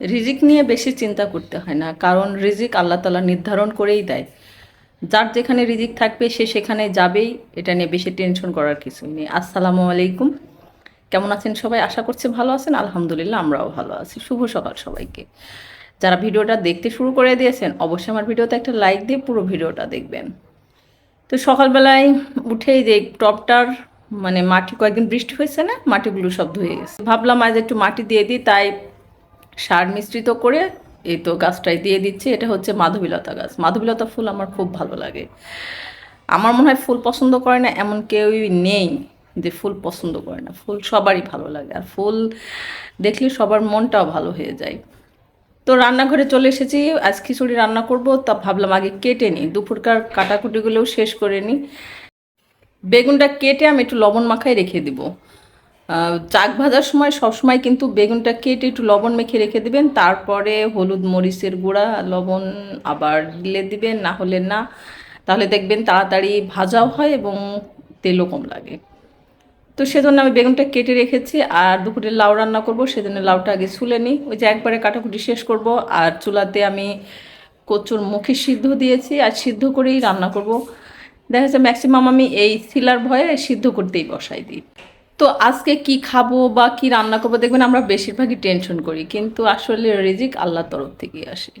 রিজিক নিয়ে বেশি চিন্তা করতে হয় না, কারণ রিজিক আল্লাহ তালা নির্ধারণ করেই দেয়। যার যেখানে রিজিক থাকবে, সে সেখানে যাবেই, এটা নিয়ে বেশি টেনশন করার কিছু নেই। আসসালামু আলাইকুম। কেমন আছেন সবাই? আশা করছি ভালো আছেন। আলহামদুলিল্লাহ, আমরাও ভালো আছি। শুভ সকাল সবাইকে। যারা ভিডিওটা দেখতে শুরু করে দিয়েছেন, অবশ্যই আমার ভিডিওতে একটা লাইক দিয়ে পুরো ভিডিওটা দেখবেন। তো সকালবেলায় উঠেই যে টপটার মানে মাটি কয়েকদিন বৃষ্টি হয়েছে না, মাটিগুলো সব ধুয়ে গেছে। ভাবলাম আজ একটু মাটি দিয়ে দিই, তাই সার মিশ্রিত করে এই তো গাছটাই দিয়ে দিচ্ছি। এটা হচ্ছে মাধবীলতা গাছ। মাধবীলতা ফুল আমার খুব ভালো লাগে। আমার মনে হয় ফুল পছন্দ করে না এমন কেউই নেই যে ফুল পছন্দ করে না। ফুল সবারই ভালো লাগে। আর ফুল দেখলে সবার মনটাও ভালো হয়ে যায়। তো রান্নাঘরে চলে এসেছি। আজ খিচুড়ি রান্না করব। তা ভাবলাম আগে কেটে নিই। দুপুরকার কাটাকুটিগুলোও শেষ করে নিই। বেগুনটা কেটে আমি একটু লবণ মাখায় রেখে দিব। চাক ভাজার সময় সবসময় কিন্তু বেগুনটা কেটে একটু লবণ মেখে রেখে দিবেন, তারপরে হলুদ মরিচের গুঁড়া, লবণ আবার দিলে দিবেন, না হলে না। তাহলে দেখবেন তাড়াতাড়ি ভাজাও হয় এবং তেলও কম লাগে। তো সেজন্য আমি বেগুনটা কেটে রেখেছি, আর দুপুরে লাউ রান্না করব, সেজন্য লাউটা আগে ছুলে নিই। ওই যে একবারে কাটাকুটি শেষ করব, আর চুলাতে আমি কচুর মুখে সিদ্ধ দিয়েছি, আর সিদ্ধ করেই রান্না করব। দেখা যাচ্ছে ম্যাক্সিমাম আমি এই সিলার ভয়ে সিদ্ধ করতেই বসাই দিই। তো আজকে কি খাব বা কি রান্না করব দেখবেন আমরা বেশিরভাগই টেনশন করি, কিন্তু আসলে রিজিক আল্লাহর তরফ থেকেই আসে।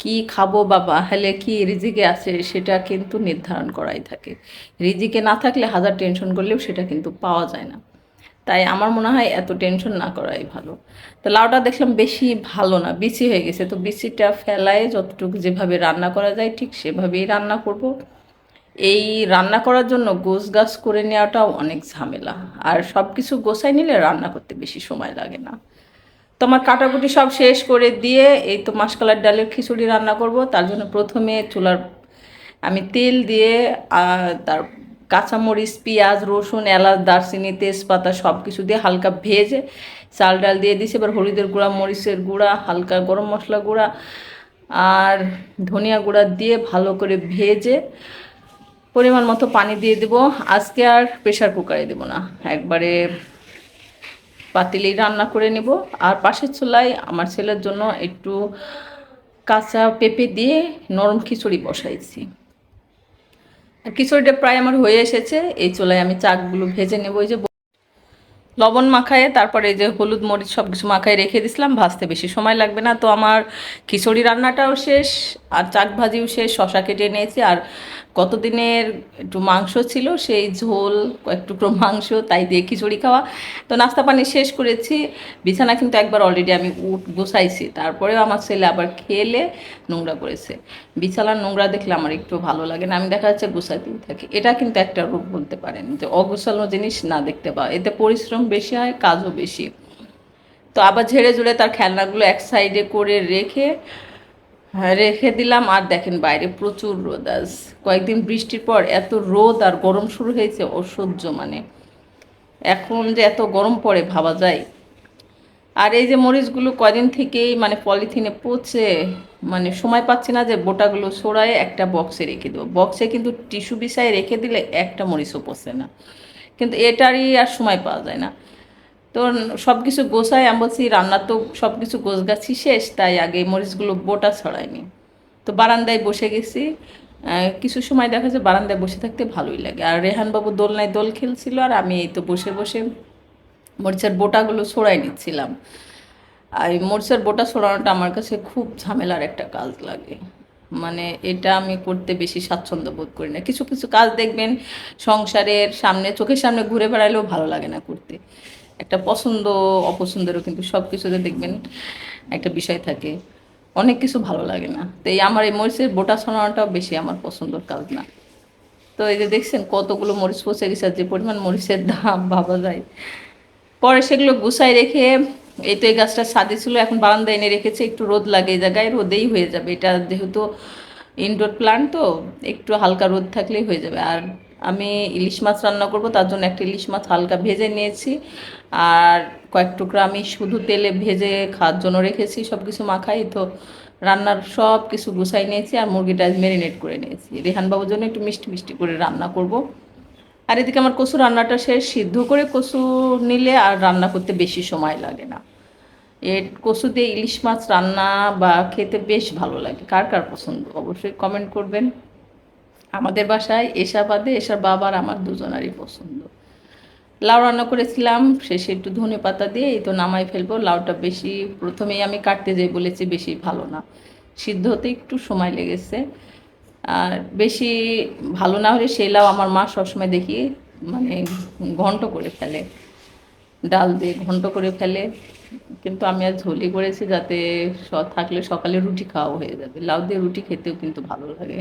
কি খাব বা হলে কি রিজিকে আছে সেটা কিন্তু নির্ধারণ করাই থাকে। রিজিকে না থাকলে হাজার টেনশন করলেও সেটা কিন্তু পাওয়া যায় না। তাই আমার মনে হয় এত টেনশন না করাই ভালো। তো লাউটা দেখলাম বেশি ভালো না, বিচি হয়ে গেছে। তো বিচিটা ফেলায় যতটুকু যেভাবে রান্না করা যায় ঠিক সেভাবেই রান্না করব। এই রান্না করার জন্য গোছ গাছ করে নেওয়াটাও অনেক ঝামেলা। আর সব কিছু গোছাই নিলে রান্না করতে বেশি সময় লাগে না। তোমার কাটাকুটি সব শেষ করে দিয়ে এই তো মাসকালার ডালের খিচুড়ি রান্না করব। তার জন্য প্রথমে চুলার আমি তেল দিয়ে তার কাঁচামরিচ, পেঁয়াজ, রসুন, এলাচ, দারচিনি, তেজপাতা সব কিছু দিয়ে হালকা ভেজে চাল ডাল দিয়ে দিয়েছি এবার হলুদের গুঁড়া, মরিচের গুঁড়া, হালকা গরম মশলা গুঁড়া আর ধনিয়া গুঁড়া দিয়ে ভালো করে ভেজে পরিমাণ মতো পানি দিয়ে দেবো। আজকে আর প্রেশার কুকারে দেবো না। একবারে পাতিলেই রান্না করে নেব। আর পাশের চুলায় আমার ছেলের জন্য একটু কাঁচা পেঁপে দিয়ে নরম খিচুড়ি বসাইছি। আর খিচুড়িটা প্রায় আমার হয়ে এসেছে। এই চুলায় আমি চাকগুলো ভেজে নেব। ওই যে লবণ মাখায় তারপরে এই যে হলুদ মরিচ সব কিছু মাখায় রেখে দিছিলাম। ভাজতে বেশি সময় লাগবে না। তো আমার খিচুড়ি রান্নাটাও শেষ, আর চাক ভাজিও শেষ, শশা কেটে নিয়েছি। আর কতদিনের একটু মাংস ছিল, সেই ঝোল কয়েক টুকরো মাংস, তাই দিয়ে খিচুড়ি খাওয়া। তো নাস্তা পানি শেষ করেছি। বিছানা কিন্তু একবার অলরেডি আমি উঠ, গোছাইছি। তারপরেও আমার ছেলে আবার খেলে নোংরা করেছে। বিছানার নোংরা দেখলে আমার একটু ভালো লাগে না। আমি দেখা যাচ্ছে গোছাতেই থাকি। এটা কিন্তু একটা রূপ বলতে পারেন যে অগোছালো জিনিস না দেখতে পাওয়া। এতে পরিশ্রম বেশি হয়, কাজও বেশি। তো আবার ঝেড়ে ঝুড়ে তার খেলনাগুলো এক সাইডে করে রেখে রেখে দিলাম। আর দেখেন বাইরে প্রচুর রোদ। আজ কয়েকদিন বৃষ্টির পর এত রোদ আর গরম শুরু হয়েছে অসহ্য মানে। এখন যে এত গরম পড়ে ভাবা যায়। আর এই যে মরিচগুলো কদিন থেকেই মানে পলিথিনে পচে মানে সময় পাচ্ছি না যে বোটাগুলো সরায় একটা বক্সে রেখে দেবো। বক্সে কিন্তু টিস্যু বিছায় রেখে দিলে একটা মরিচও পচে না। কিন্তু এটারই আর সময় পাওয়া যায় না। তো সব কিছু গোছায় আমি বলছি, রান্না তো সব কিছু গোছগাছি শেষ, তাই আগে মরিচগুলো বোটা ছড়ায়নি তো বারান্দায় বসে গেছি। কিছু সময় দেখা যায় বারান্দায় বসে থাকতে ভালোই লাগে। আর রেহানবাবু দোলনায় দোল খেলছিল আর আমি এই তো বসে বসে মরিচের বোটাগুলো ছড়াই নিচ্ছিলাম। আর মরিচের বোটা ছড়ানোটা আমার কাছে খুব ঝামেলার একটা কাজ লাগে। মানে এটা আমি করতে বেশি স্বাচ্ছন্দ্য বোধ করি না। কিছু কিছু কাজ দেখবেন সংসারের সামনে, চোখের সামনে ঘুরে বেড়ালেও ভালো লাগে না করতে। একটা পছন্দ, অপছন্দেরও কিন্তু সব কিছুতে দেখবেন একটা বিষয় থাকে। অনেক কিছু ভালো লাগে না। তো এই আমার এই মরিচের বোটা ছড়ানোটাও বেশি আমার পছন্দর কাজ না তো এই যে দেখছেন কতগুলো মরিচ পচে গেছে যে পরিমাণ মরিচের দাম ভাবা যায়। পরে সেগুলো গুছাই রেখে এই তো এই গাছটা সাদে ছিল, এখন বারান্দায় এনে রেখেছে, একটু রোদ লাগে এই জায়গায়, রোদেই হয়ে যাবে। এটা যেহেতু ইনডোর প্লান্ট তো, একটু হালকা রোদ থাকলেই হয়ে যাবে। আর আমি ইলিশ মাছ রান্না করব, তার জন্য একটা ইলিশ মাছ হালকা ভেজে নিয়েছি। আর কয়েক টুকরা আমি শুধু তেলে ভেজে খাওয়ার জন্য রেখেছি সব কিছু মাখাই তো রান্নার সব কিছু গুছাই নিয়েছি আর মুরগিটা ম্যারিনেট করে নিয়েছি। রেহানবাবুর জন্য একটু মিষ্টি মিষ্টি করে রান্না করব। আর এদিকে আমার কচু রান্নাটা শেষ, সিদ্ধ করে কচু নিলে আর রান্না করতে বেশি সময় লাগে না। এর কচু দিয়ে ইলিশ মাছ রান্না বা খেতে বেশ ভালো লাগে। কার কার পছন্দ? অবশ্যই কমেন্ট করবেন। আমাদের বাসায় এসা বাদে এসার বাবার, আমার দুজনারই পছন্দ। লাউ রান্না করেছিলাম, শেষে একটু ধনে পাতা দিয়ে এই তো নামাই ফেলব। লাউটা বেশি, প্রথমেই আমি কাটতে যাই বলেছি, বেশি ভালো না। সিদ্ধ হতে একটু সময় লেগেছে। আর বেশি ভালো না হলে সেই লাউ আমার মা সবসময় দেখি মানে ঘন্ট করে ফেলে। ডাল দিয়ে ঘন্ট করে ফেলে। কিন্তু আমি আর ঝোলি করেছি যাতে থাকলে সকালে রুটি খাওয়া হয়ে যাবে। লাউ দিয়ে রুটি খেতেও কিন্তু ভালো লাগে।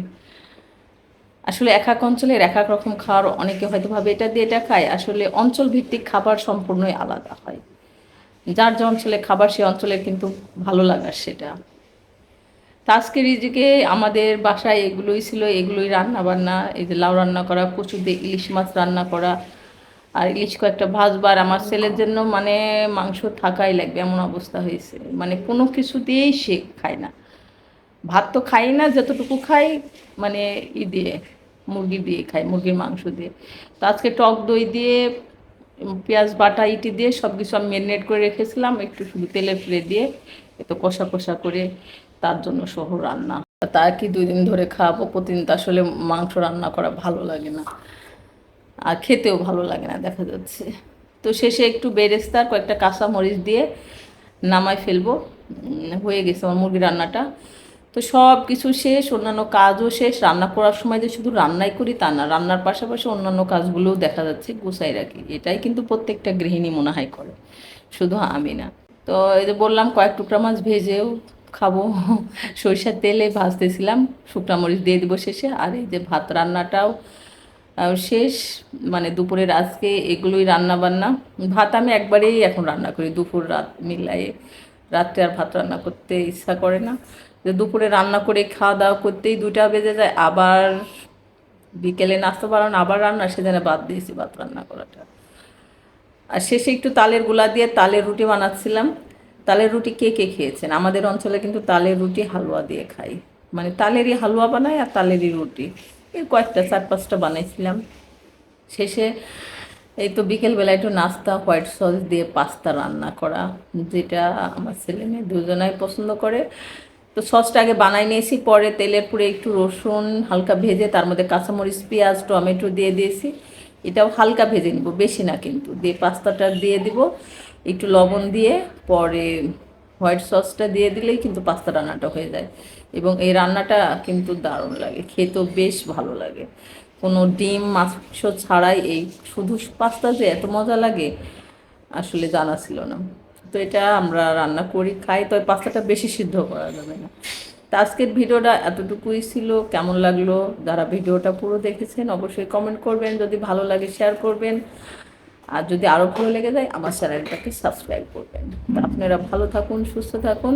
আসলে এক এক অঞ্চলের এক এক রকম খাওয়ার অনেকে হয়তো ভাবে এটা দিয়ে এটা খায়। আসলে অঞ্চল ভিত্তিক খাবার সম্পূর্ণই আলাদা হয়। যার যে অঞ্চলে খাবার, সে অঞ্চলের কিন্তু ভালো লাগার সেটা। তা আজকের রিজিকে আমাদের বাসায় এগুলোই ছিল, এগুলোই রান্না বান্না এই যে লাউ রান্না করা কচু দিয়ে ইলিশ মাছ রান্না করা, আর ইলিশ কয়েকটা ভাজবার। আমার ছেলের জন্য মানে মাংস থাকাই লাগবে, এমন অবস্থা হয়েছে। মানে কোনো কিছু দিয়েই সে খায় না। ভাত তো খাই না, যতটুকু খাই মানে ই দিয়ে, মুরগি দিয়ে খাই, মুরগির মাংস দিয়ে। তো আজকে টক দই দিয়ে, পেঁয়াজ, বাটা, ইটি দিয়ে সব কিছু আমি ম্যারিনেট করে রেখেছিলাম, একটু শুধু তেলে ফেলে দিয়ে একটু কষা কষা করে তার জন্য সহ রান্না। তা কি দুই দিন ধরে খাওয়াবো? প্রতিদিন তো আসলে মাংস রান্না করা ভালো লাগে না। আর খেতেও ভালো লাগে না, দেখা যাচ্ছে। তো শেষে একটু বেরেস্তার কয়েকটা কাঁচা মরিচ দিয়ে নামায় ফেলব। হয়ে গেছে আমার মুরগি রান্নাটা। তো সব কিছু শেষ, অন্যান্য কাজও শেষ। রান্না করার সময় যে শুধু রান্নাই করি তা না, রান্নার পাশাপাশি অন্যান্য কাজগুলোও দেখা যাচ্ছে, গুছাই রাখি। এটাই কিন্তু প্রত্যেকটা গৃহিণী মনে হয় করে, শুধু আমি না। তো এই যে বললাম, কয়েক টুকরা মাছ ভেজেও খাব। সরিষার তেলে ভাজতেছিলাম, শুকনা মরিচ দিয়ে দেবো শেষে। আর এই যে ভাত রান্নাটাও শেষ। মানে দুপুরের আজকে এগুলোই রান্না বান্না ভাত আমি একবারেই এখন রান্না করি, দুপুর রাত মিলাই রাত্রে আর ভাত রান্না করতে ইচ্ছা করে না। যে দুপুরে রান্না করে খাওয়া দাওয়া করতেই দুটা বেজে যায়, আবার বিকেলে নাস্তা বানানো, আবার রান্না সেখানে বাদ দিয়েছি ভাত রান্না করাটা। আর শেষে একটু তালেরগুলা দিয়ে তালের রুটি বানাচ্ছিলাম। তালের রুটি কে কে খেয়েছেন? আমাদের অঞ্চলে কিন্তু তালের রুটি হালুয়া দিয়ে খাই। মানে তালেরই হালুয়া বানাই আর তালেরই রুটি। এই কয়েকটা, চার পাঁচটা বানাইছিলাম। শেষে এই তো বিকেলবেলা একটু নাস্তা, হোয়াইট সস দিয়ে পাস্তা রান্না করা, যেটা আমার ছেলে মেয়ে দুজনাই পছন্দ করে। তো সসটা আগে বানাই নিয়েছি, পরে তেলের পুরে একটু রসুন, হালকা ভেজে তার মধ্যে কাঁচামরিচ, পেঁয়াজ, টমেটো দিয়ে দিয়েছি। এটাও হালকা ভেজে নিব, বেশি না কিন্তু। দিয়ে পাস্তাটা দিয়ে দিব, একটু লবণ দিয়ে, পরে হোয়াইট সসটা দিয়ে দিলেই কিন্তু পাস্তা রান্নাটা হয়ে যায়। এবং এই রান্নাটা কিন্তু দারুণ লাগে, খেতেও বেশ ভালো লাগে। কোনো ডিম, মাংস ছাড়াই এই শুধু পাস্তা যে এত মজা লাগে, আসলে জানা ছিল না। তো এটা আমরা রান্না করি, খাই তো পাস্তাটা বেশি সিদ্ধ করা যাবে না। তো আজকের ভিডিওটা এতটুকুই ছিল, কেমন লাগল, যারা ভিডিওটা পুরো দেখেছেন অবশ্যই কমেন্ট করবেন, যদি ভালো লাগে শেয়ার করবেন, আর যদি আরও ভালো লেগে যায়, আমার চ্যানেলটাকে সাবস্ক্রাইব করবেন। আপনারা ভালো থাকুন, সুস্থ থাকুন,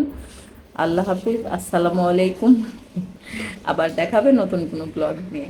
আল্লাহ হাফিজ, আসসালামু আলাইকুম, আবার দেখাবে নতুন কোনো ব্লগ নিয়ে।